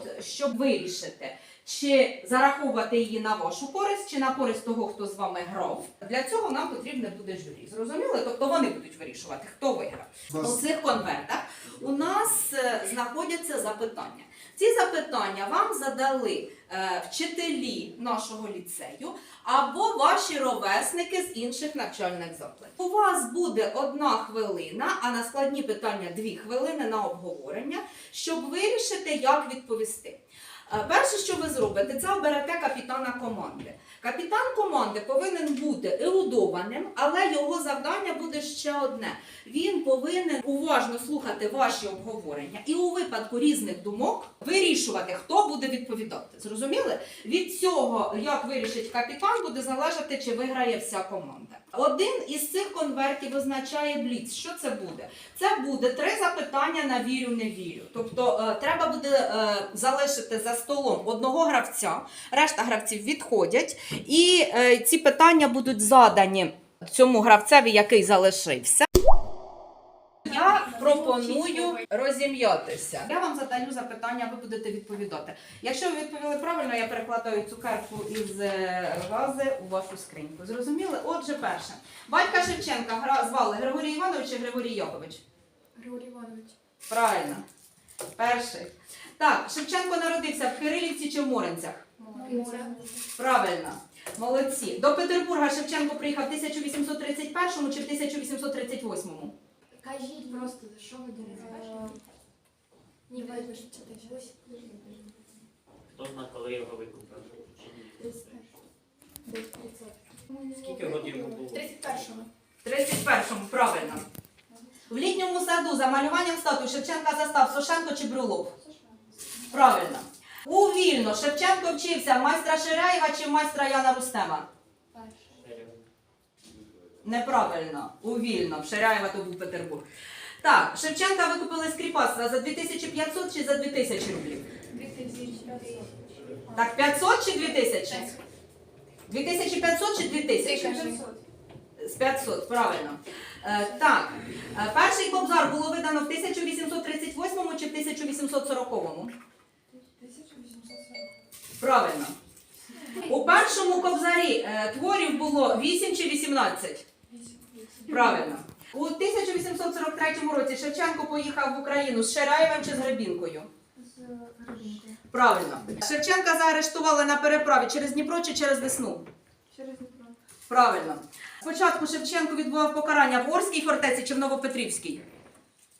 от, щоб вирішити, чи зараховувати її на вашу користь, чи на користь того, хто з вами грав, для цього нам потрібне буде журі. Зрозуміли? Тобто вони будуть вирішувати, хто виграв. У цих конвертах у нас е, знаходяться запитання. Ці запитання вам задали е, вчителі нашого ліцею або ваші ровесники з інших навчальних закладів. У вас буде одна хвилина, а на складні питання дві хвилини на обговорення, щоб вирішити, як відповісти. Е, Перше, що ви зробите, це оберете капітана команди. Капітан команди повинен бути ерудованим, але його завдання буде ще одне. Він повинен уважно слухати ваші обговорення і у випадку різних думок вирішувати, хто буде відповідати. Зрозуміли? Від цього, як вирішить капітан, буде залежати, чи виграє вся команда. Один із цих конвертів означає бліц. Що це буде? Це буде три запитання на вірю, не вірю. Тобто е, треба буде е, залишити за столом одного гравця, решта гравців відходять, і е, ці питання будуть задані цьому гравцеві, який залишився. Пропоную розім'ятися. Я вам задаю запитання, ви будете відповідати. Якщо ви відповіли правильно, я перекладаю цукерку із е, вази у вашу скриньку. Зрозуміли? Отже, перше. Батька Шевченка гра звали Григорій Іванович чи Григорій Якович? Григорій Іванович. Правильно. Перший. Так, Шевченко народився в Кирилівці чи в Моринцях? Море. Правильно. Молодці. До Петербурга Шевченко приїхав в 1831 чи в 1838? Кажіть просто, за що ви думаєте? Ні, вибачте, ось. Хто зна, коли його викупили? Скільки років йому було? 31-го. 31-му, правильно. В літньому саду за малюванням статуї Шевченка застав Сошенко чи Брюлов? Правильно. У Вільно Шевченко вчився майстра Ширяєва чи майстра Яна Рустема? Неправильно. У Вільно. В Ширяєва то був Петербург. Так, Шевченка викупили з кріпацтва за 2500 чи за 2000 рублів? 2500. Так, 500 чи 2000? 2500 чи 2000? З 500, правильно. Е, так, е, перший кобзар було видано в 1838 чи в 1840? Правильно. У першому кобзарі е, творів було 8 чи 18? Правильно. У 1843 році Шевченко поїхав в Україну з Ширяєвим чи з Гребінкою? Правильно. Шевченка заарештували на переправі через Дніпро чи через Десну? Через Дніпро. Правильно. Спочатку Шевченко відбував покарання в Орській фортеці чи в Новопетрівській?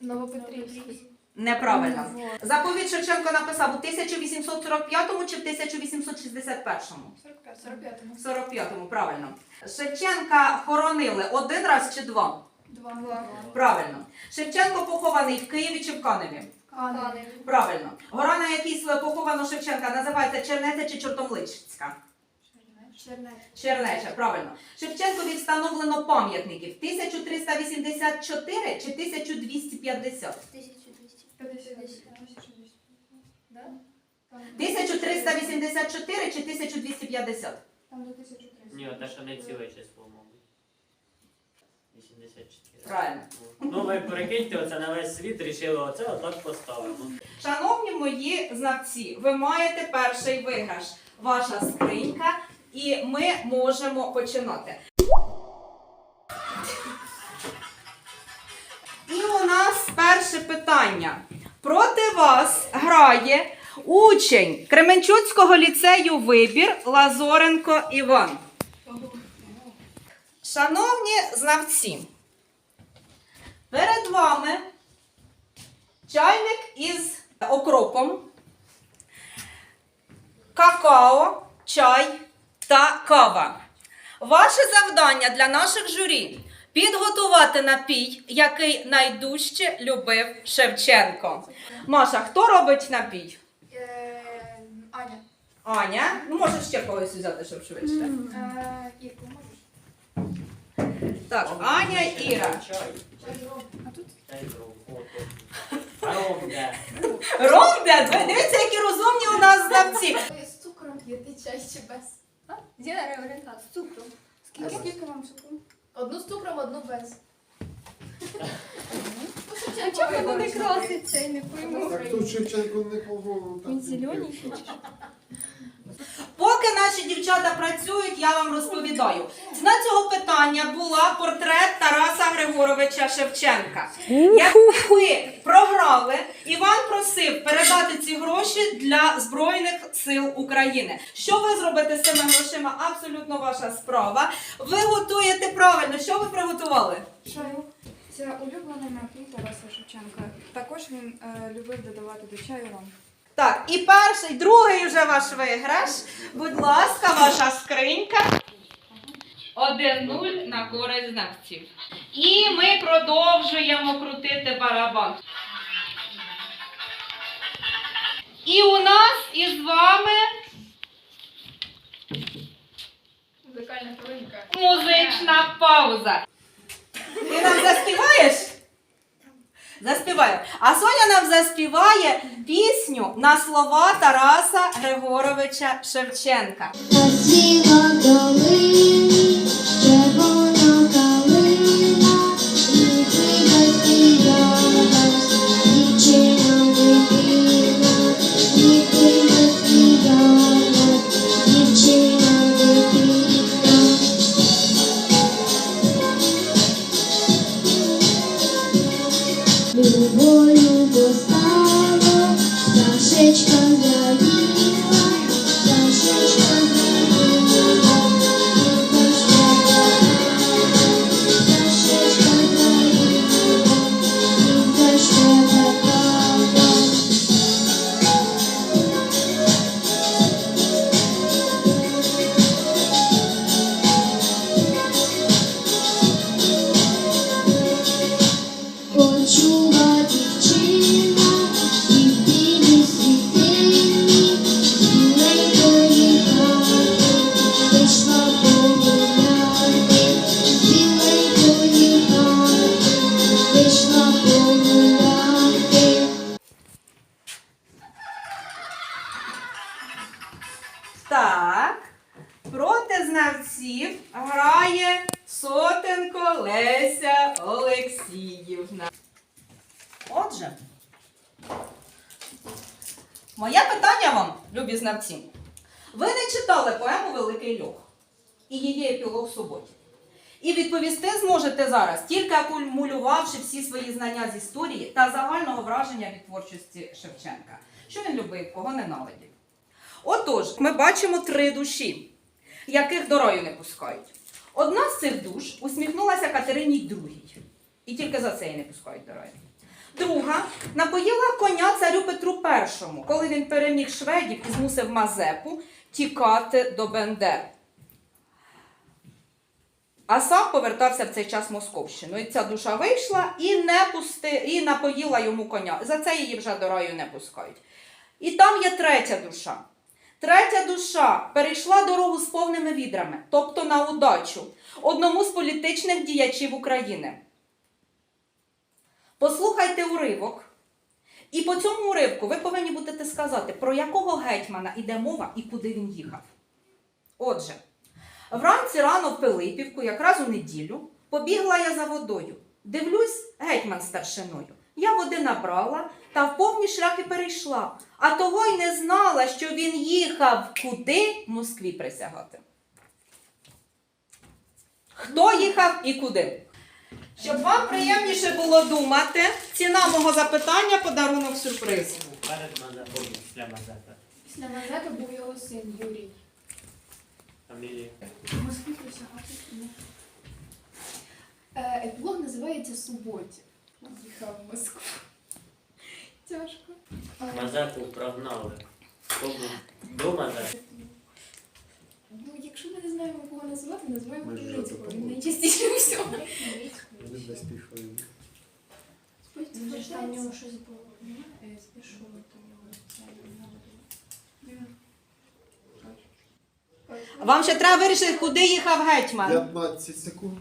Новопетрівський. Неправильно. Заповідь Шевченко написав у 1845 чи в 1861? 45-му. 45-му, правильно. Шевченка хоронили один раз чи два? Два. Правильно. Шевченко похований в Києві чи в Каневі? Каневі. Правильно. Гора, на якій поховано Шевченка, називається Чернеця чи Чортомличська? Чернець. Чернеча, правильно. Шевченкові встановлено пам'ятників 1384 чи 1250? 1250. Да? Там 1384 чи 1250? Там до 1300. Ні, те, що не ціле число, мабуть. 84. Правильно. Ну ви прикиньте, оце на весь світ рішили оце отак поставимо. Шановні мої знавці, ви маєте перший виграш. Ваша скринька, і ми можемо починати. У нас перше питання. Проти вас грає учень Кременчуцького ліцею вибір Лазоренко Іван. Шановні знавці, перед вами чайник із окропом, какао, чай та кава. Ваше завдання для наших журі підготувати напій, який найдужче любив Шевченко. Маша, хто робить напій? Е, Аня. Аня. Ну, можеш ще когось взяти, щоб швидше. Е, Ірку, можеш? Так, Аня, Іра. Ромде, ви дивіться, які розумні у нас знавці. З цукром п'єте чай чи без? Діна орієнтат. З цукром. Скільки вам цукру? Одну з цукром, одну без. Ну, А чому воно не краситься і не пойму? Так тут Шевченко не погодив. Він зелененький. Поки наші дівчата працюють, я вам розповідаю. Ціна цього питання була портрет Тараса Григоровича Шевченка. Якби ви програли, Іван просив передати ці гроші для Збройних сил України. Що ви зробите з цими грошима? Абсолютно ваша справа. Ви готуєте правильно. Що ви приготували? Чаю. Це улюблений напій Тараса Шевченка. Також він е, любив додавати до чаю ром. Так, і перший, другий вже ваш виграш. Будь ласка, ваша скринька. 1-0 на користь знавців. І ми продовжуємо крутити барабан. І у нас із вами Музикальна хвилинка. музична пауза. Ти нам заспіваєш? Заспіваю. А Соня нам заспіває пісню на слова Тараса Григоровича Шевченка. Олексіївна. Отже, моє питання вам, любі знавці. Ви не читали поему Великий Льох і її епілог суботі. І відповісти зможете зараз, тільки акумулювавши всі свої знання з історії та загального враження від творчості Шевченка. Що він любив, кого ненавидів. Отож, ми бачимо три душі, яких до раю не пускають. Одна з цих душ усміхнулася Катерині другій, і тільки за це її не пускають до раю. Друга напоїла коня царю Петру І, коли він переміг шведів і змусив Мазепу тікати до Бендер. А сам повертався в цей час Московщину. І ця душа вийшла і не пусти, і напоїла йому коня. За це її вже до раю не пускають. І там є третя душа. Третя душа перейшла дорогу з повними відрами, тобто на удачу, одному з політичних діячів України. Послухайте уривок. І по цьому уривку ви повинні будете сказати, про якого гетьмана йде мова і куди він їхав. Отже, вранці рано в Пилипівку, якраз у неділю, побігла я за водою. Дивлюсь, гетьман старшиною. Я води набрала та в повні шляхи перейшла, а того й не знала, що він їхав куди Москві присягати. Хто їхав і куди? Щоб вам приємніше було думати, ціна мого запитання подарунок сюрприз. Перед Мазепою, після Мазепи. Після Мазепи був його син Юрій. Фамілія. В Москві присягати. Ні. Е, Епілог називається Суботі. Їхав в Москву. Тяжко. Мазепу прогнали. До Мазепи? Ну, якщо ми не знаємо, кого називати, називаємо Хмельницького. Він найчастіше всього. Вони десь пішли. Може, там у нього щось було. Вам ще треба вирішити, куди їхав гетьман. 15 секунд.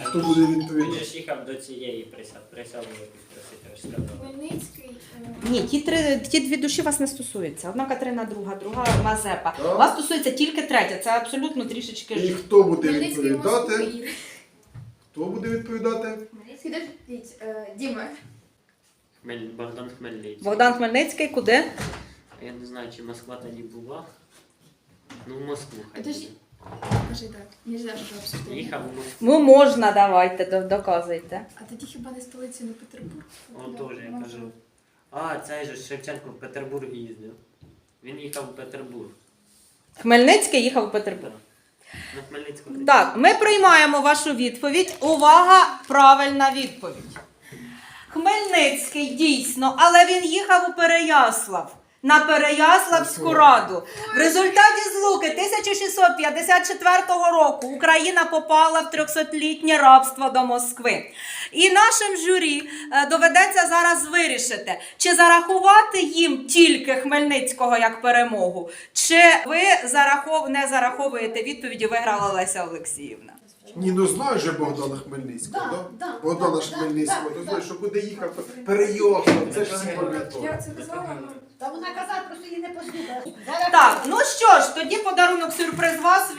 І хто буде Він відповідати? ж їхав до цієї просити. Хмельницький. е, Ні, ті, три, ті дві душі вас не стосуються. Одна Катерина, друга, друга Мазепа. Так. Вас стосується тільки третя. Це абсолютно трішечки. І ж- хто буде Хмельницький відповідати? Москві. Хто буде відповідати? Хмельницький, де- е, Діма. Хмель... Богдан Хмельницький. Богдан Хмельницький, куди? А Я не знаю, чи Москва тоді була. Ну, в Москву хай Подожди. буде. Кажи так. Нельзя ж обсуждати. Їхав в Москву. Ну можна, давайте, до- доказуйте. А тоді хіба не столиці, не Петербург? О, теж я кажу. А, цей же Шевченко в Петербург їздив. Він їхав в Петербург. Хмельницький їхав у Петербург. На Хмельницькому. Так, ми приймаємо вашу відповідь. Увага, правильна відповідь. Хмельницький дійсно, але він їхав у Переяслав. На Переяславську раду. В результаті злуки 1654 року Україна попала в 300-літнє рабство до Москви. І нашим журі е, доведеться зараз вирішити, чи зарахувати їм тільки Хмельницького як перемогу, чи ви зарахов... не зараховуєте відповіді, виграла Леся Олексіївна. Ні, ну знаєш же Богдана Хмельницького, Да, да? да, Богдана да, Хмельницького, да, ти знаєш, що куди їхав, перейохав, це ж всі пам'ятають. Я це казала, ну, Та вона казала, просто її не послухала. Так, ну що ж, тоді подарунок сюрприз вас.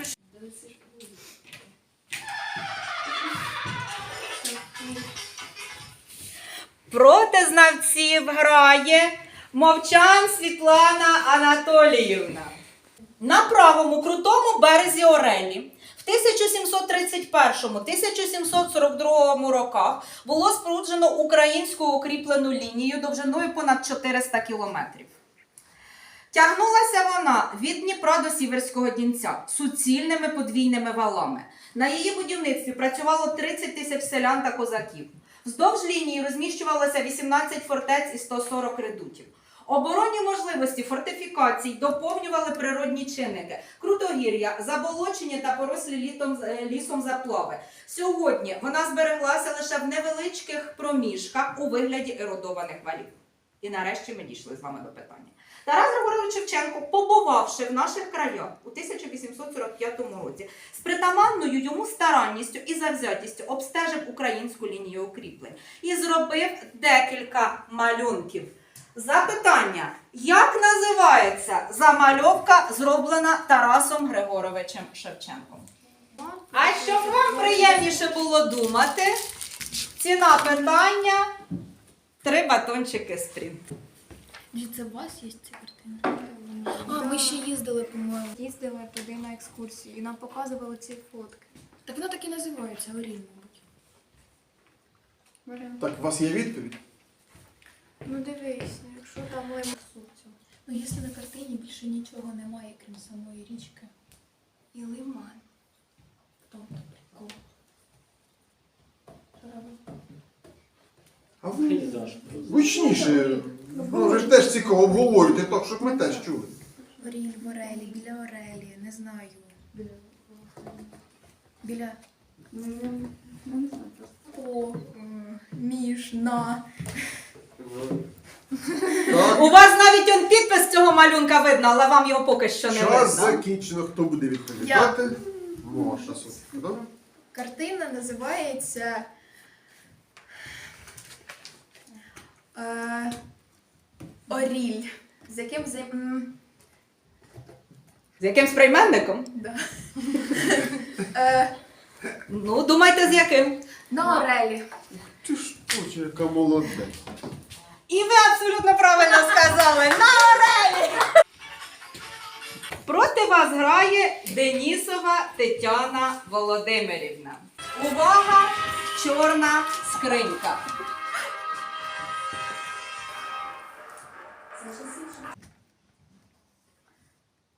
Проти знавців грає мовчан Світлана Анатоліївна. На правому крутому березі Орелі в 1731-1742 роках було споруджено українську укріплену лінію довжиною понад 400 кілометрів. Тягнулася вона від Дніпра до Сіверського Дінця суцільними подвійними валами. На її будівництві працювало 30 тисяч селян та козаків. Вздовж лінії розміщувалося 18 фортець і 140 редутів. Оборонні можливості фортифікацій доповнювали природні чинники, крутогір'я, заболочені та порослі літом, е, лісом заплави. Сьогодні вона збереглася лише в невеличких проміжках у вигляді еродованих валів. І нарешті ми дійшли з вами до питання. Тарас Григорович Шевченко, побувавши в наших краях у 1845 році, з притаманною йому старанністю і завзятістю обстежив українську лінію укріплень і зробив декілька малюнків. Запитання: як називається замальовка, зроблена Тарасом Григоровичем Шевченком? А щоб вам приємніше було думати, ціна питання три батончики спрін. Чи це у вас є ця картина? А, ми ще їздили, по-моєму. їздили туди на екскурсію і нам показували ці фотки. Так воно так і називається, Оріль, мабуть. Так, у вас є відповідь? Ну дивись, якщо там лимон Ну, якщо на картині більше нічого немає, крім самої річки. І лиман. В тому то прикол. А ви Пейзаж. гучніше. Ну, ви ж теж цікаво обговорюєте, так, щоб ми теж чули. Оріль, в Орелі, біля Орелі, не знаю. Біля Ну, ну, не знаю просто. по, між, на. Так, У вас навіть он підпис цього малюнка видно, але вам його поки що не час видно. закінчено. Хто буде відповідати? Маша Софія, да? Картина називається. Е, Оріль. З яким займ... м, З яким прийменником? Да. Е, Ну, думайте, з яким. на Орелі. Ти ж точно, яка молодець. І ви абсолютно правильно сказали. На орелі! Проти вас грає Денісова Тетяна Володимирівна. Увага! Чорна скринька.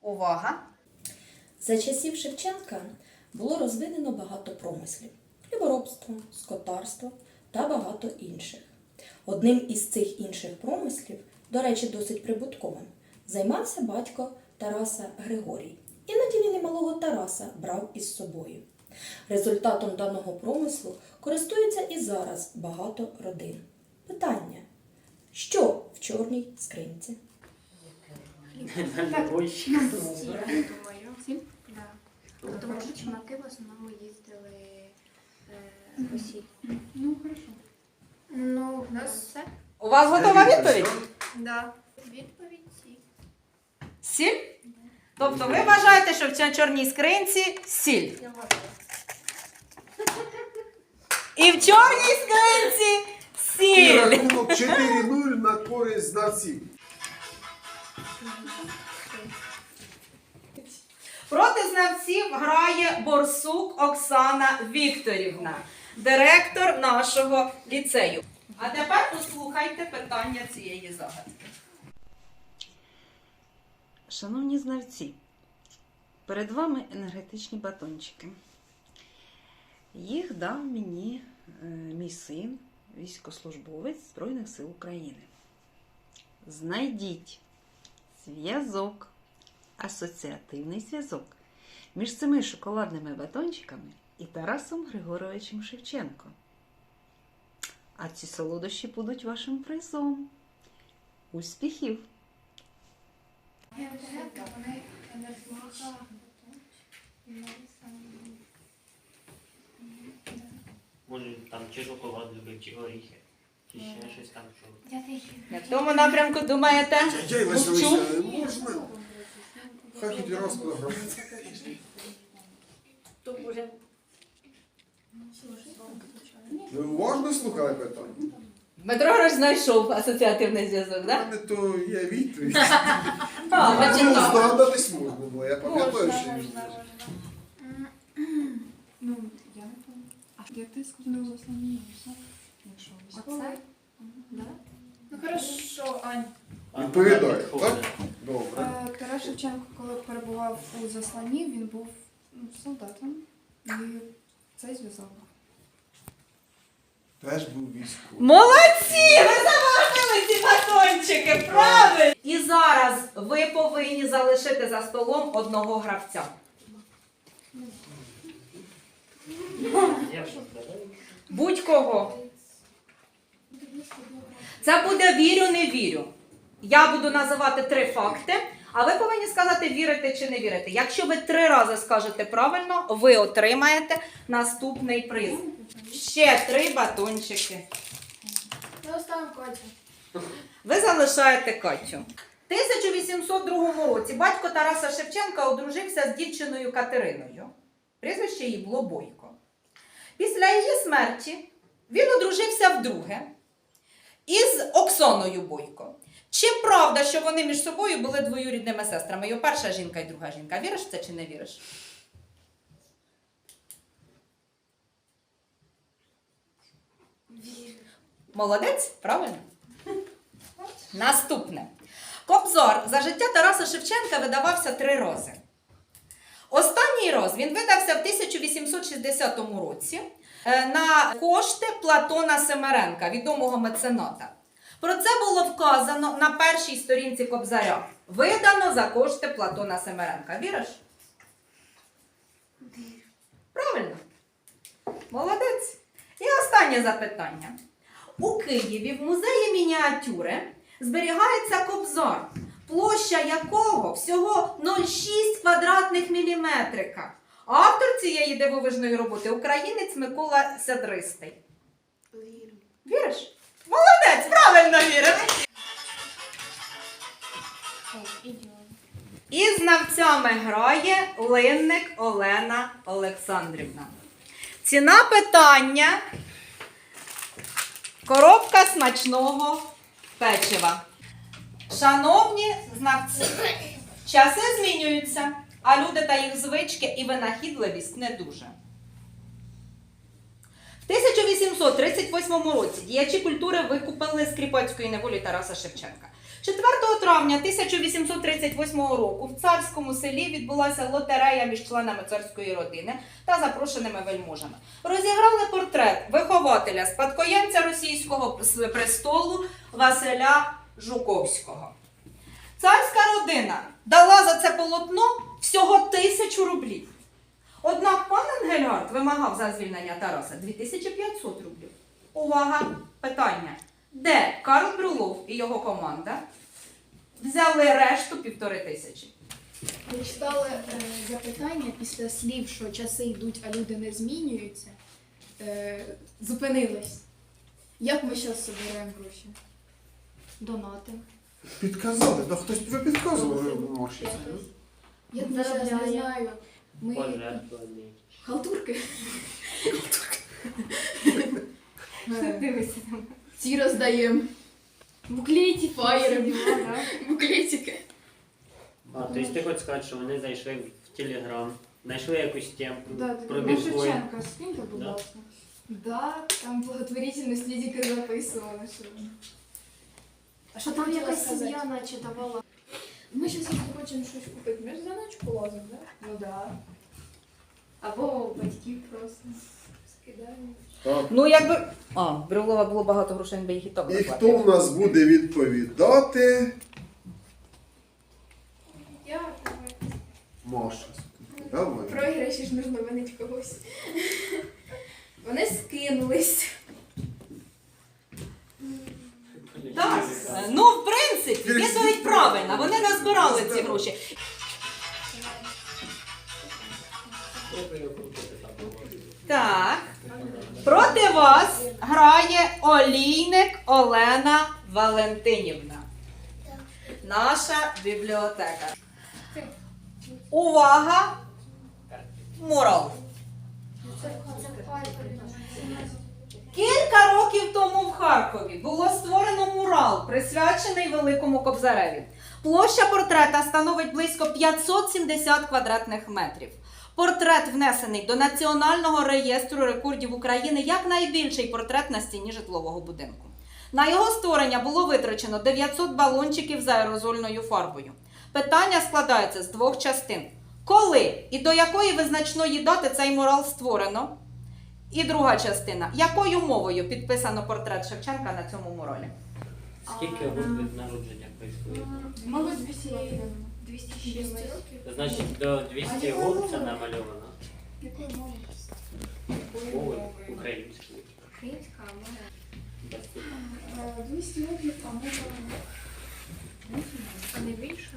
Увага! За часів Шевченка було розвинено багато промислів хліборобство, скотарство та багато інших. Одним із цих інших промислів, до речі, досить прибутковим, займався батько Тараса Григорій. Іноді він і малого Тараса брав із собою. Результатом даного промислу користуються і зараз багато родин. Питання: що в чорній скринці? Да. Тому що чумаки в основному їздили е, по. Ну, хорошо. Ну, у нас все. У вас готова відповідь? Да. Відповідь сіль. Сіль? Тобто ви вважаєте, що в цій чорній скринці сіль. Я вважаю. І в чорній склянці І сіль. рахунок 4-0 на користь знавців. Проти знавців грає Борсук Оксана Вікторівна, директор нашого ліцею. А тепер послухайте питання цієї загадки. Шановні знавці, перед вами енергетичні батончики. Їх дав мені е, мій син, військовослужбовець Збройних сил України. Знайдіть зв'язок, асоціативний зв'язок між цими шоколадними батончиками і Тарасом Григоровичем Шевченко. А ці солодощі будуть вашим призом. Успіхів! Може там чи шоколад любив, чи горіхи, чи ще щось там, що. В тому напрямку думаєте? Можна? Хай хоч раз програв. Ви уважно слухали питання? Дмитро Грош знайшов асоціативний зв'язок, У так? мене то є відповідь. А, Ну, почитав. здогадатись можна було, я пам'ятаю, що. Ну, я не пам'ятаю. А як ти сказав заслання? Оце? Ну хорошо, Ань. Відповідає, так? Добре. Е, Тарас Шевченко, коли перебував у засланні, він був ну, солдатом. І цей зв'язок. Теж був військовий. Молодці! Ви замовили ці батончики, правильно! І зараз ви повинні залишити за столом одного гравця. Будь-кого. Це буде вірю, не вірю. Я буду називати три факти, а ви повинні сказати, вірите чи не вірите. Якщо ви три рази скажете правильно, ви отримаєте наступний приз. Ще три батончики. Ми оставимо Катю. Ви залишаєте Катю. В 1802 році батько Тараса Шевченка одружився з дівчиною Катериною. Прізвище її було Бойко. Після її смерті він одружився вдруге із Оксаною Бойко. Чи правда, що вони між собою були двоюрідними сестрами? Його перша жінка і друга жінка. Віриш в це чи не віриш? Молодець, правильно? Наступне. Кобзар за життя Тараса Шевченка видавався три рази. Останній раз він видався в 1860 році е, на кошти Платона Семеренка, відомого мецената. Про це було вказано на першій сторінці Кобзаря. Видано за кошти Платона Семеренка. Віриш? Правильно. Молодець. І останнє запитання. У Києві в музеї мініатюри зберігається кобзар, площа якого всього 0,6 квадратних міліметрика. Автор цієї дивовижної роботи українець Микола Сядристий. Віриш? Молодець, правильно віриш. І знавцями грає Линник Олена Олександрівна. Ціна питання Коробка смачного печива. Шановні знавці, часи змінюються, а люди та їх звички і винахідливість не дуже. В 1838 році діячі культури викупили з кріпацької неволі Тараса Шевченка. 4 травня 1838 року в царському селі відбулася лотерея між членами царської родини та запрошеними вельможами. Розіграли портрет вихователя спадкоємця російського престолу Василя Жуковського. Царська родина дала за це полотно всього тисячу рублів. Однак пан Ангелярд вимагав за звільнення Тараса 2500 рублів. Увага! Питання. Де Карл Брюлов і його команда взяли решту півтори тисячі? Ви читали е, запитання після слів, що часи йдуть, а люди не змінюються. Е, зупинились. Як ми зараз собираємо гроші? Донати. Підказали, да хтось вже підказував зараз не знаю. Ми Пожертвований. халтурки. Дивися. Ці роздаємо. Буклеті, фаєри, буклетики. А, тобто ти хочеш сказати, що вони зайшли в Телеграм, знайшли якусь тему Да, про ну, біткоін. Шевченка, скиньте, будь Да. ласка. Да, там благотворительність Лідіка записувала. Що... А що Там якась сім'я наче давала. Ми зараз хочемо щось купити. Ми ж за ночку лазимо, да? Ну да. Або батьків просто скидаємо. Так. Ну, якби. А, в Брюлова було багато грошей, він би їх і то І хто в нас буде відповідати? Я Маша. Давай. програші ж нужно винить когось. Вони скинулись. Так, ну в принципі, відповідь правильна. Вони назбирали ці гроші. Так. Проти вас грає олійник Олена Валентинівна. Наша бібліотека. Увага! Мурал. Кілька років тому в Харкові було створено мурал, присвячений Великому Кобзареві. Площа портрета становить близько 570 квадратних метрів. Портрет внесений до Національного реєстру рекордів України як найбільший портрет на стіні житлового будинку. На його створення було витрачено 900 балончиків з аерозольною фарбою. Питання складається з двох частин: коли і до якої визначної дати цей мурал створено? І друга частина. Якою мовою підписано портрет Шевченка на цьому муралі? Скільки років від народження прийшло? Мабуть, 200 років. 206 років. Значить, до 200 років це намальовано. Якою мовою? Мовою українською. Українська мова. Без тут. Е, 200 років, а може... А не більше?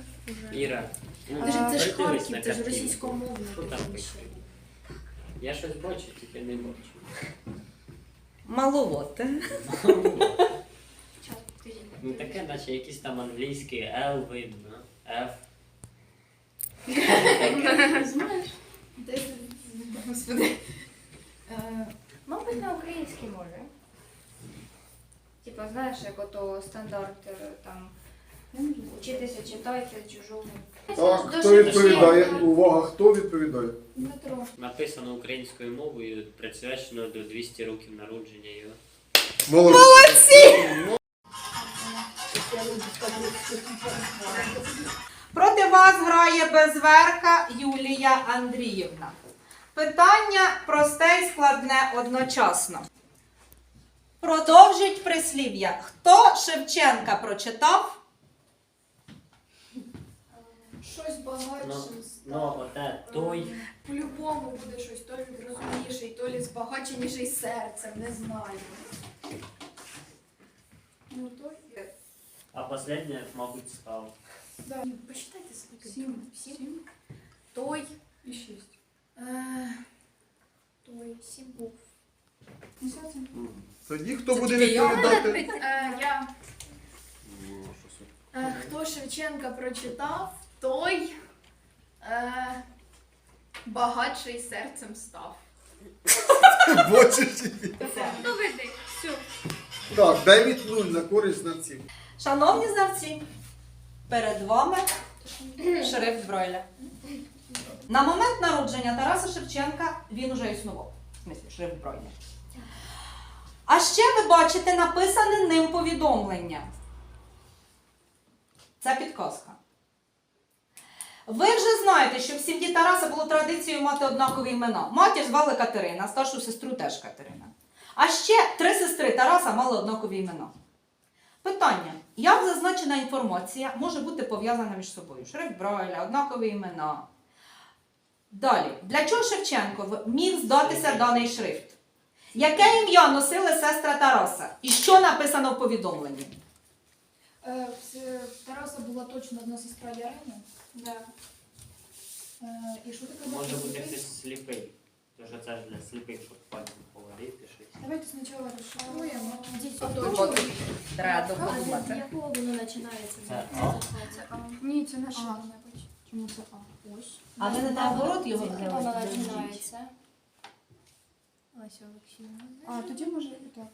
Іра, ну, Це ж це ж придивись Харків, це ж картинку. російськомовне. Що там пише? Я щось бачу, тільки не бачу. Маловоте. Ну таке, наче якісь там англійські L видно, F. Знаєш? Де? Господи. Е, Мабуть, на українській мові. Типа, знаєш, як ото стандарт е, там вчитися читайте чужому. Так, хто відповідає? Увага, хто відповідає? Дмитро. Написано українською мовою, присвячено до 200 років народження його. Молодці! Проти вас грає безверка Юлія Андріївна. Питання просте і складне одночасно. Продовжить прислів'я. Хто Шевченка прочитав? Щось багатше. Ну, ну оте той. По-любому буде щось то лі розумніший, то лі збагаченіший серцем, не знаю. Ну, то є. А последнє, мабуть, став. Да. Посчитайте скільки. Сім. Сім. Той. І 6. Е, той. Сім був. Ну, це? Тоді хто Це буде відповідати? Е, я. Е, хто Шевченка прочитав, той е, багатший серцем став. Бачиш? Ну, веди, все. Так, 9-0 на користь знавців. Шановні знавці, перед вами шрифт Бройля. На момент народження Тараса Шевченка він уже існував. В смислі, шрифт Бройля. А ще ви бачите написане ним повідомлення. Це підказка. Ви вже знаєте, що в сім'ї Тараса було традицією мати однакові імена. Матір звали Катерина, старшу сестру теж Катерина. А ще три сестри Тараса мали однакові імена. Питання: як зазначена інформація може бути пов'язана між собою? Шрифт Брайля, однакові імена. Далі, для чого Шевченко міг здатися даний шрифт? Яке ім'я носили сестра Тараса? І що написано в повідомленні? В в Тараса була точно одна сестра Ярина. Да. Е, і що ти казав? Може бути хтось сліпий. Тож це ж для сліпих, щоб пальцем поводити щось. Давайте спочатку то Треба з подумати. якого воно починається? Це Це А? це А. Ні, це не А. Чому це А? Ось. А ви не наоборот його З якого взяли? воно починається? Ось Олексійовна. А, тоді може і так.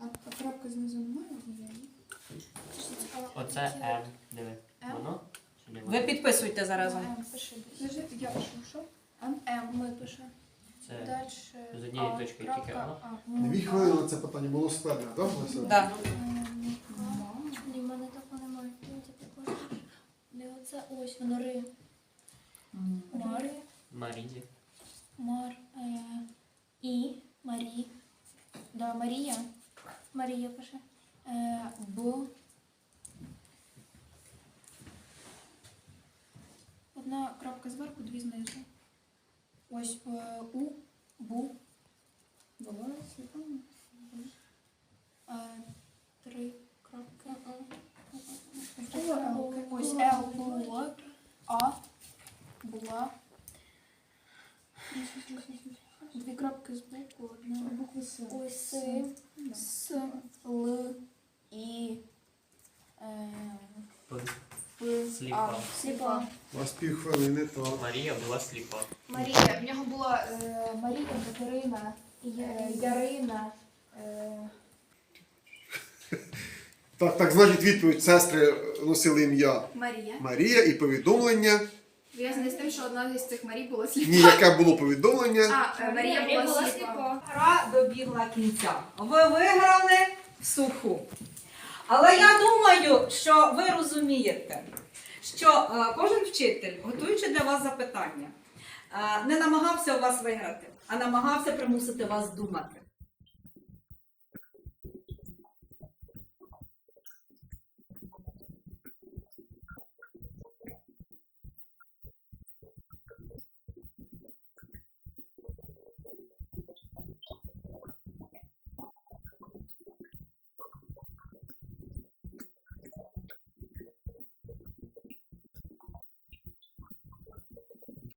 А, а крапка знизу немає? Оце М. Диви. М? Воно? Чи не Ви воно? підписуйте заразом. М, пиши. Подожди, я пишу, що? М, М, ми пишемо. Це Дальше. з А, точкою крапка, тільки? А, Дві хвилини це питання було складно, так, Леся? Да. м, ма. Ні, в мене такого немає. Ну, це також. Не оце ось воно ри. Мар. Марії. Мар. Е, і. Марі. Да, Марія. Марія пише. Е, Б. Одна крапка зверху, дві знизу. Ось е, У, Бу. Була сліпа? Е, Три крапки. Ось Л була. А була. Дві крапки збоку, одна буква С. Ось С. С. Л. І. Е. Сліпа. А. Сліпа. У вас півхвилини, то. Марія була сліпа. Марія. В нього була е, Марія, Катерина, е, Ярина. Е, Так, так, значить, відповідь сестри носили ім'я Марія. Марія і повідомлення. Зв'язаний з тим, що одна з цих Марій була сліпа. Ні, яке було повідомлення. А, е, Марія була сліпа. Гра добігла кінця. Ви виграли в суху. Але я думаю, що ви розумієте, що е, кожен вчитель, готуючи для вас запитання, е, не намагався у вас виграти, а намагався примусити вас думати.